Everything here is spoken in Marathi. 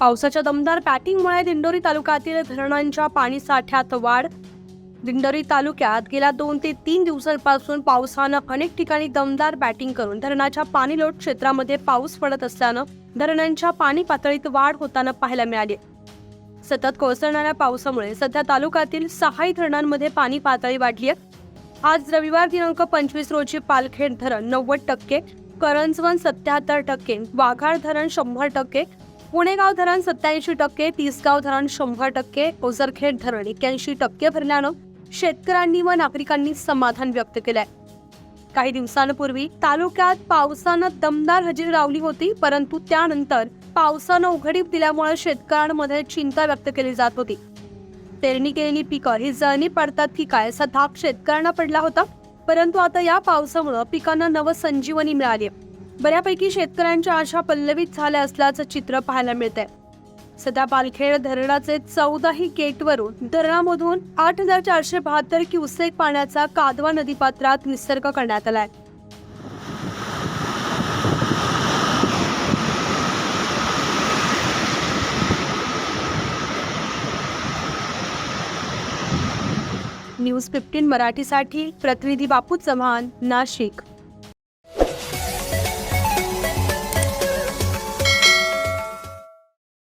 पावसाच्या दमदार बॅटिंगमुळे दिंडोरी तालुक्यातील धरणांच्या पाणी साठ्यात वाढ. दिंडोरी तालुक्यात गेल्या दोन ते तीन दिवसांपासून पावसानं अनेक ठिकाणी दमदार बॅटिंग करून धरणाच्या पाणीलोट क्षेत्रामध्ये पाऊस पडत असल्यानं धरणांच्या पाणी पातळीत वाढ होताना पाहायला मिळाली. सतत कोसळणाऱ्या पावसामुळे सध्या तालुक्यातील सहाही धरणांमध्ये पाणी पातळी वाढली आहे आज रविवार दिनांक पंचवीस रोजी पालखेड धरण नव्वद टक्के करंजवन सत्याहत्तर टक्के वाघाळ धरण शंभर टक्के पुणेगाव धरण सत्याऐंशी टक्के तीसगाव धरण शंभर टक्के ओझरखेड धरण एक्क्याऐंशी टक्के भरल्यानं शेतकऱ्यांनी व नागरिकांनी समाधान व्यक्त केलंय काही दिवसांपूर्वी तालुक्यात पावसानं दमदार हजेरी लावली होती परंतु त्यानंतर पावसानं उघडीप दिल्यामुळे शेतकऱ्यांमध्ये चिंता व्यक्त केली जात होती पेरणी केलेली पिकं ही जळणी पडतात की काय असा धाक शेतकऱ्यांना पडला होता परंतु आता या पावसामुळे पिकांना नवसंजीवनी मिळाली आहे. बऱ्यापैकी शेतकऱ्यांच्या आशा पल्लवित झाल्या असल्याचं चित्र पाहायला मिळतंय. सध्या पालखेड धरणाचे चौदाही गेटवरून धरणामधून आठ हजार चारशे बहात्तर क्युसेक पाण्याचा कादवा नदीपात्रात विसर्ग करण्यात आलाय. न्यूज फिफ्टीन मराठीसाठी प्रतिनिधी बापू चव्हाण नाशिक.